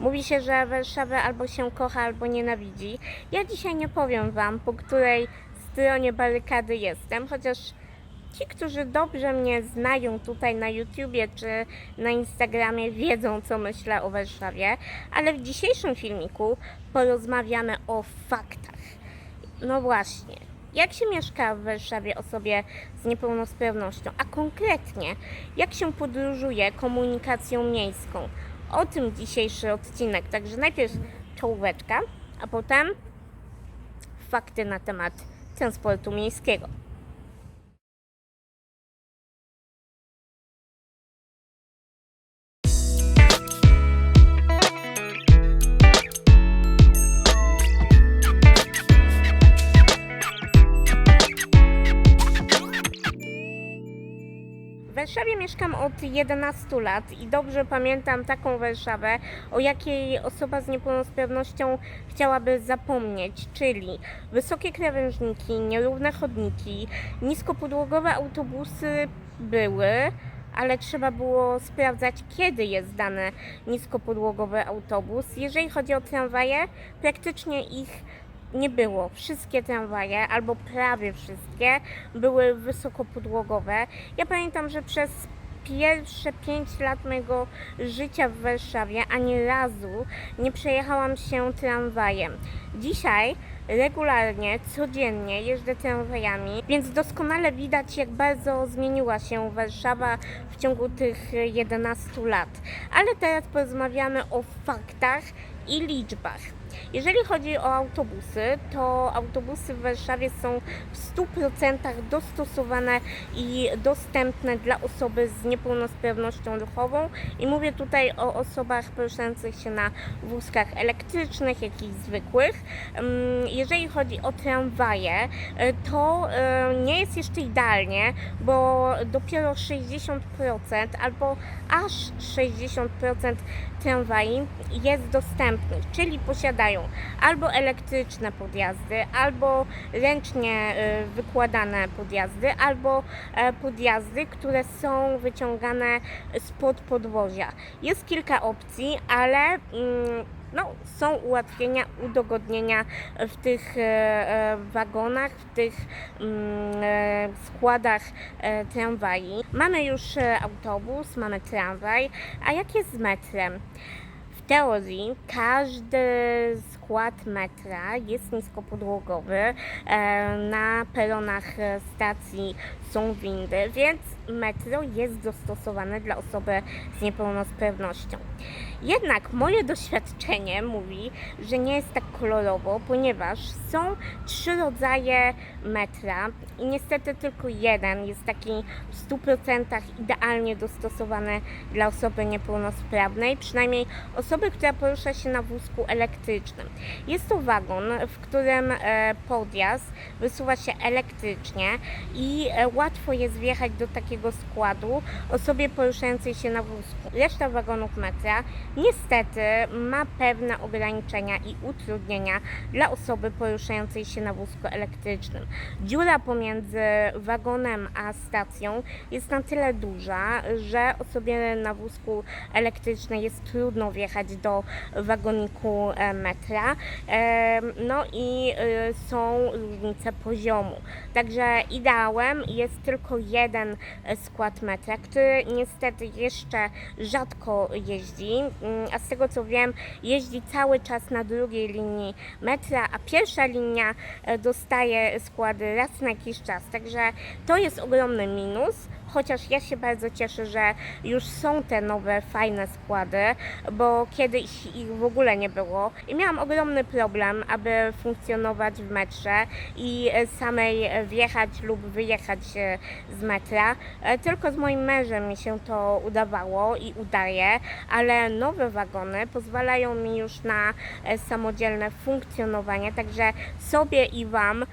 Mówi się, że Warszawę albo się kocha, albo nienawidzi. Ja dzisiaj nie powiem Wam, po której stronie barykady jestem, chociaż ci, którzy dobrze mnie znają tutaj na YouTubie czy na Instagramie, wiedzą, co myślę o Warszawie, ale w dzisiejszym filmiku porozmawiamy o faktach. No właśnie. Jak się mieszka w Warszawie osobie z niepełnosprawnością, a konkretnie jak się podróżuje komunikacją miejską? O tym dzisiejszy odcinek. Także najpierw czołóweczka, a potem fakty na temat transportu miejskiego. Warszawie mieszkam od 11 lat i dobrze pamiętam taką Warszawę, o jakiej osoba z niepełnosprawnością chciałaby zapomnieć, czyli wysokie krawężniki, nierówne chodniki, niskopodłogowe autobusy były, ale trzeba było sprawdzać, kiedy jest dany niskopodłogowy autobus. Jeżeli chodzi o tramwaje, praktycznie ich nie było. Wszystkie tramwaje, albo prawie wszystkie, były wysokopodłogowe. Ja pamiętam, że przez pierwsze 5 lat mojego życia w Warszawie ani razu nie przejechałam się tramwajem. Dzisiaj regularnie, codziennie jeżdżę tramwajami, więc doskonale widać, jak bardzo zmieniła się Warszawa w ciągu tych 11 lat. Ale teraz porozmawiamy o faktach i liczbach. Jeżeli chodzi o autobusy, to autobusy w Warszawie są w 100% dostosowane i dostępne dla osoby z niepełnosprawnością ruchową. I mówię tutaj o osobach poruszających się na wózkach elektrycznych, jak i zwykłych. Ym, Jeżeli chodzi o tramwaje, y, to y, nie jest jeszcze idealnie, bo dopiero 60% albo aż 60% tramwaj jest dostępnych, czyli albo elektryczne podjazdy, albo ręcznie y, wykładane podjazdy, albo e, podjazdy, które są wyciągane spod podwozia. Jest kilka opcji, ale mm, no, są ułatwienia, udogodnienia w tych e, e, wagonach, w tych mm, składach e, tramwaj. Mamy już autobus, mamy tramwaj, a jak jest z metrem? W teorii każdy skład metra jest niskopodłogowy. E, Na peronach stacji są windy, więc metro jest dostosowane dla osoby z niepełnosprawnością. Jednak moje doświadczenie mówi, że nie jest tak kolorowo, ponieważ są trzy rodzaje metra i niestety tylko jeden jest taki w 100% idealnie dostosowany dla osoby niepełnosprawnej, przynajmniej osoby, która porusza się na wózku elektrycznym. Jest to wagon, w którym e, podjazd wysuwa się elektrycznie i e, łatwo jest wjechać do takiego składu osobie poruszającej się na wózku. Reszta wagonów metra niestety ma pewne ograniczenia i utrudnienia dla osoby poruszającej się na wózku elektrycznym. Dziura pomiędzy wagonem a stacją jest na tyle duża, że osobie na wózku elektrycznym jest trudno wjechać do wagoniku e, metra. No i e, są różnice poziomu. Także ideałem jest tylko jeden skład metra, który niestety jeszcze rzadko jeździ, Mm, a z tego co wiem, jeździ cały czas na drugiej linii metra, a pierwsza linia e, dostaje składy raz na jakiś czas. Także to jest ogromny minus. Chociaż ja się bardzo cieszę, że już są te nowe, fajne składy, bo kiedyś ich w ogóle nie było. I miałam ogromny problem, aby funkcjonować w metrze i samej wjechać lub wyjechać z metra. E, Tylko z moim mężem mi się to udawało i udaje, ale nowe wagony pozwalają mi już na e, samodzielne funkcjonowanie, także sobie i Wam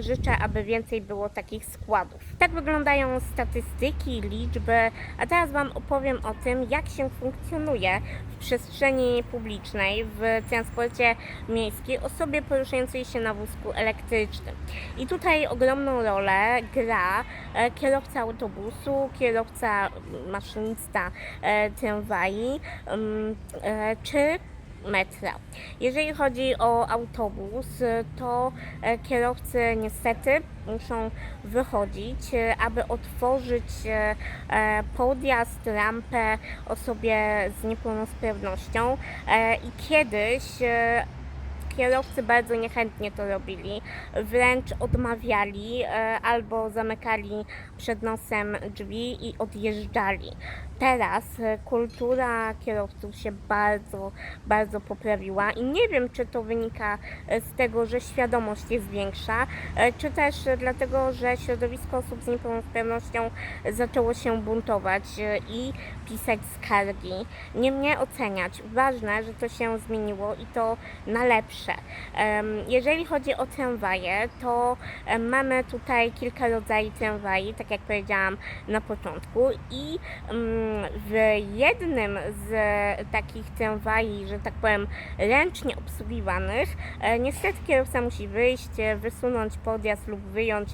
życzę, aby więcej było takich składów. Tak wyglądają statystyki, liczby, a teraz Wam opowiem o tym, jak się funkcjonuje w przestrzeni publicznej, w transporcie miejskim osobie poruszającej się na wózku elektrycznym. I tutaj ogromną rolę gra e, kierowca autobusu, kierowca, m, maszynista e, tramwaji mm, e, czy metra. Jeżeli chodzi o autobus, to e, kierowcy niestety muszą wychodzić, e, aby otworzyć e, podjazd, rampę osobie z niepełnosprawnością i kiedyś kierowcy bardzo niechętnie to robili, wręcz odmawiali albo zamykali przed nosem drzwi i odjeżdżali. Teraz e, kultura kierowców się bardzo, bardzo poprawiła i nie wiem, czy to wynika e, z tego, że świadomość jest większa, e, czy też e, dlatego, że środowisko osób z niepełnosprawnością zaczęło się buntować e, i pisać skargi. Nie mnie oceniać. Ważne, że to się zmieniło i to na lepsze. Jeżeli chodzi o tramwaje, to em, mamy tutaj kilka rodzajów tramwaj, tak jak powiedziałam na początku i mm, w jednym z takich tramwaj, że tak powiem, ręcznie obsługiwanych, e, niestety kierowca musi wyjść, e, wysunąć podjazd lub wyjąć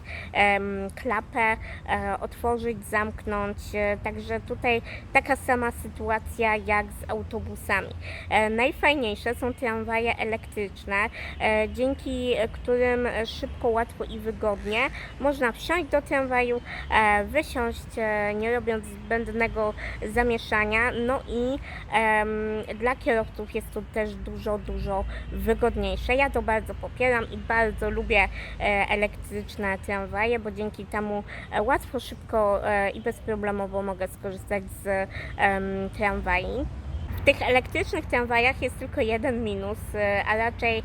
klapę, e, otworzyć, zamknąć. Także tutaj taka sama sytuacja jak z autobusami. Najfajniejsze są tramwaje elektryczne, dzięki którym szybko, łatwo i wygodnie można wsiąść do tramwaju, wysiąść, nie robiąc zbędnego zamieszania. No i dla kierowców jest to też dużo, dużo wygodniejsze. Ja to bardzo popieram i bardzo lubię e, elektryczne tramwaje, bo dzięki temu e, łatwo, szybko e, i bezproblemowo mogę skorzystać z em, tramwaj. W tych elektrycznych tramwajach jest tylko jeden minus, a raczej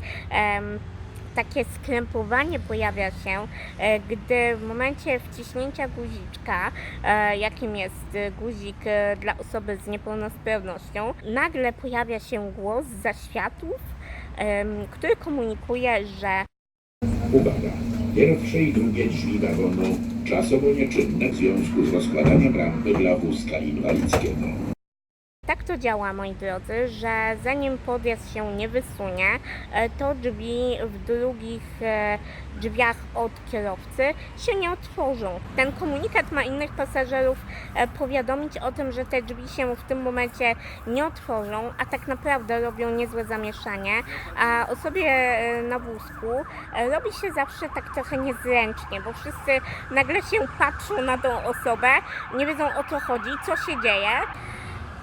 takie skrępowanie pojawia się, e, gdy w momencie wciśnięcia guziczka, e, jakim jest guzik e, dla osoby z niepełnosprawnością, nagle pojawia się głos z zaświatów, em, który komunikuje, że Uwaga! Pierwsze i drugie drzwi wagonu czasowo nieczynne w związku z rozkładaniem rampy dla wózka inwalidzkiego. Tak to działa, moi drodzy, że zanim podjazd się nie wysunie, e, to drzwi w drugich e, drzwiach od kierowcy się nie otworzą. Ten komunikat ma innych pasażerów e, powiadomić o tym, że te drzwi się w tym momencie nie otworzą, a tak naprawdę robią niezłe zamieszanie, a osobie na wózku robi się zawsze tak trochę niezręcznie, bo wszyscy nagle się patrzą na tą osobę, nie wiedzą o co chodzi, co się dzieje.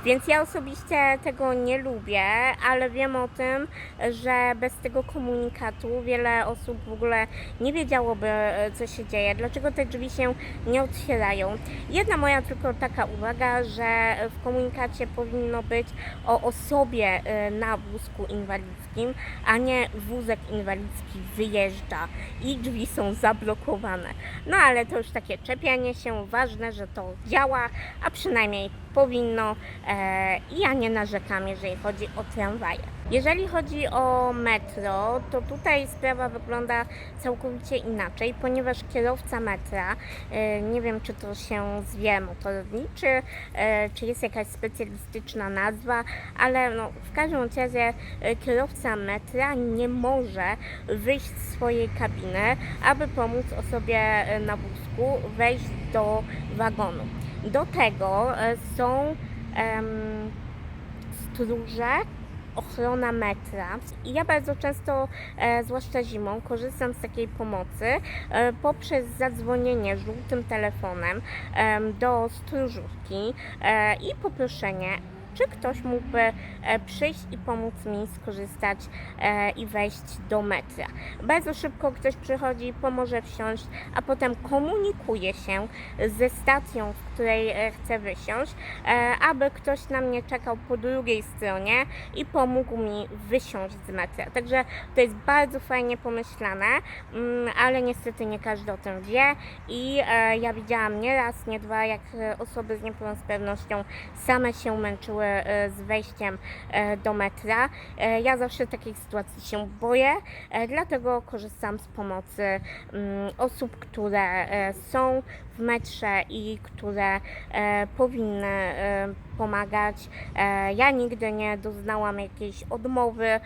Więc ja osobiście tego nie lubię, ale wiem o tym, że bez tego komunikatu wiele osób w ogóle nie wiedziałoby, e, co się dzieje, dlaczego te drzwi się nie otwierają. Jedna moja tylko taka uwaga, że w komunikacie powinno być o osobie e, na wózku inwalidzkim, a nie wózek inwalidzki wyjeżdża i drzwi są zablokowane. No ale to już takie czepianie się, ważne, że to działa, a przynajmniej powinno e, i ja nie narzekam, jeżeli chodzi o tramwaje. Jeżeli chodzi o metro, to tutaj sprawa wygląda całkowicie inaczej, ponieważ kierowca metra, e, nie wiem czy to się zwie motorowniczy, e, czy jest jakaś specjalistyczna nazwa, ale no, w każdym razie kierowca metra nie może wyjść z swojej kabiny, aby pomóc osobie na wózku wejść do wagonu. Do tego e, są em, stróże, ochrona metra. I ja bardzo często, e, zwłaszcza zimą, korzystam z takiej pomocy e, poprzez zadzwonienie żółtym telefonem em, do stróżówki e, i poproszenie czy ktoś mógłby e, przyjść i pomóc mi skorzystać e, i wejść do metra. Bardzo szybko ktoś przychodzi, pomoże wsiąść, a potem komunikuje się ze stacją, w której e, chce wysiąść, aby ktoś na mnie czekał po drugiej stronie i pomógł mi wysiąść z metra. Także to jest bardzo fajnie pomyślane, mm, ale niestety nie każdy o tym wie i ja widziałam nie raz, nie dwa, jak osoby z niepełnosprawnością same się męczyły e, z wejściem e, do metra. E, Ja zawsze takiej sytuacji się boję, dlatego korzystam z pomocy mm, osób, które są w metrze i które powinny pomagać. Ja nigdy nie doznałam jakiejś odmowy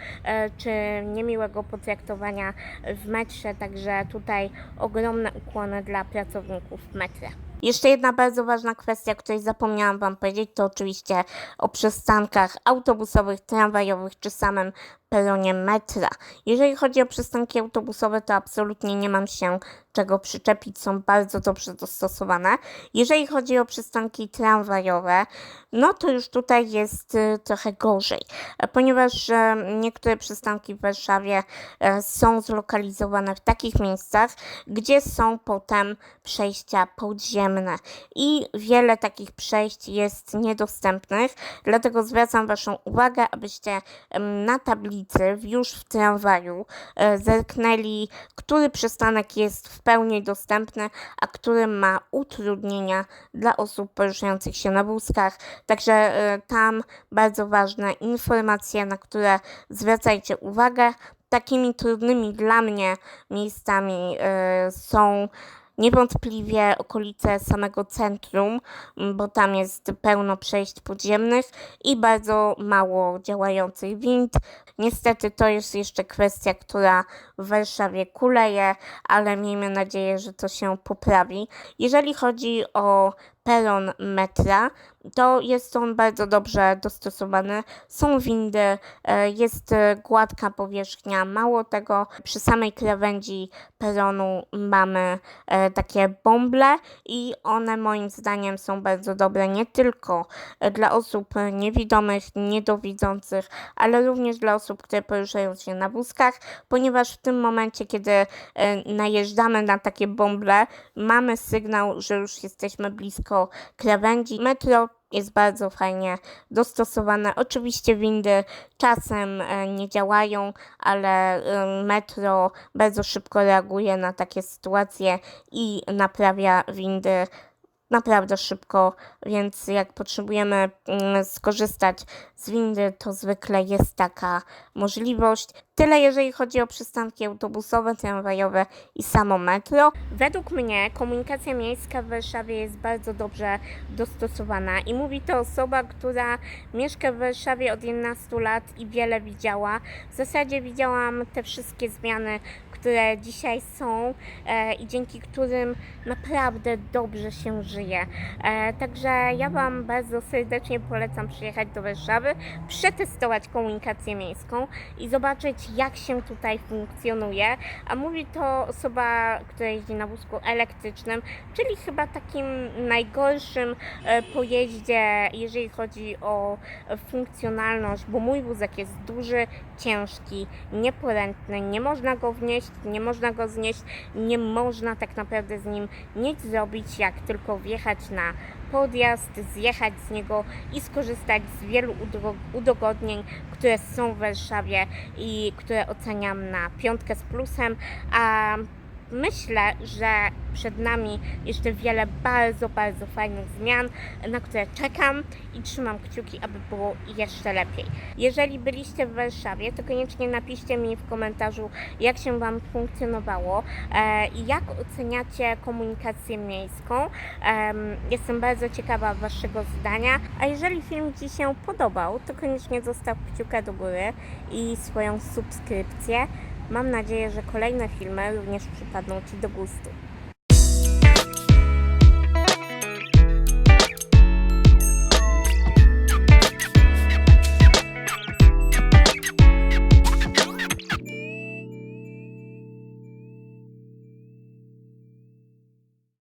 czy niemiłego potraktowania w metrze, także tutaj ogromne ukłony dla pracowników metra. Jeszcze jedna bardzo ważna kwestia, której zapomniałam Wam powiedzieć, to oczywiście o przystankach autobusowych, tramwajowych czy samym peronie metra. Jeżeli chodzi o przystanki autobusowe, to absolutnie nie mam się czego przyczepić, są bardzo dobrze dostosowane. Jeżeli chodzi o przystanki tramwajowe, no to już tutaj jest y, trochę gorzej, ponieważ e, niektóre przystanki w Warszawie e, są zlokalizowane w takich miejscach, gdzie są potem przejścia podziemne i wiele takich przejść jest niedostępnych, dlatego zwracam Waszą uwagę, abyście na tablicy już w tramwaju e, zerknęli, który przystanek jest w pełni dostępny, a który ma utrudnienia dla osób poruszających się na wózkach. Także e, tam bardzo ważne informacje, na które zwracajcie uwagę. Takimi trudnymi dla mnie miejscami e, są niewątpliwie okolice samego centrum, bo tam jest pełno przejść podziemnych i bardzo mało działających wind. Niestety to jest jeszcze kwestia, która w Warszawie kuleje, ale miejmy nadzieję, że to się poprawi. Jeżeli chodzi o peron metra, to jest on bardzo dobrze dostosowany. Są windy, e, jest e, gładka powierzchnia. Mało tego, przy samej krawędzi peronu mamy e, takie bąble i one moim zdaniem są bardzo dobre nie tylko dla osób niewidomych, niedowidzących, ale również dla osób, które poruszają się na wózkach, ponieważ w tym momencie, kiedy najeżdżamy na takie bąble, mamy sygnał, że już jesteśmy blisko krawędzi. Metro jest bardzo fajnie dostosowane. Oczywiście windy czasem e, nie działają, ale metro bardzo szybko reaguje na takie sytuacje i naprawia windy naprawdę szybko, więc jak potrzebujemy mm, skorzystać z windy, to zwykle jest taka możliwość. Tyle jeżeli chodzi o przystanki autobusowe, tramwajowe i samo metro. Według mnie komunikacja miejska w Warszawie jest bardzo dobrze dostosowana i mówi to osoba, która mieszka w Warszawie od 11 lat i wiele widziała. W zasadzie widziałam te wszystkie zmiany, które dzisiaj są e, i dzięki którym naprawdę dobrze się żyje. E, także ja Wam bardzo serdecznie polecam przyjechać do Warszawy, przetestować komunikację miejską i zobaczyć, jak się tutaj funkcjonuje. A mówi to osoba, która jeździ na wózku elektrycznym, czyli chyba takim najgorszym e, pojeździe, jeżeli chodzi o funkcjonalność, bo mój wózek jest duży, ciężki, nieporętny, nie można go wnieść, nie można go znieść, nie można tak naprawdę z nim nic zrobić, jak tylko wjechać na podjazd, zjechać z niego i skorzystać z wielu udogodnień, które są w Warszawie i które oceniam na piątkę z plusem, a myślę, że przed nami jeszcze wiele bardzo, bardzo fajnych zmian, na które czekam i trzymam kciuki, aby było jeszcze lepiej. Jeżeli byliście w Warszawie, to koniecznie napiszcie mi w komentarzu, jak się Wam funkcjonowało e, i jak oceniacie komunikację miejską. Em, jestem bardzo ciekawa Waszego zdania. A jeżeli film Ci się podobał, to koniecznie zostaw kciuka do góry i swoją subskrypcję. Mam nadzieję, że kolejne filmy również przypadną Ci do gustu.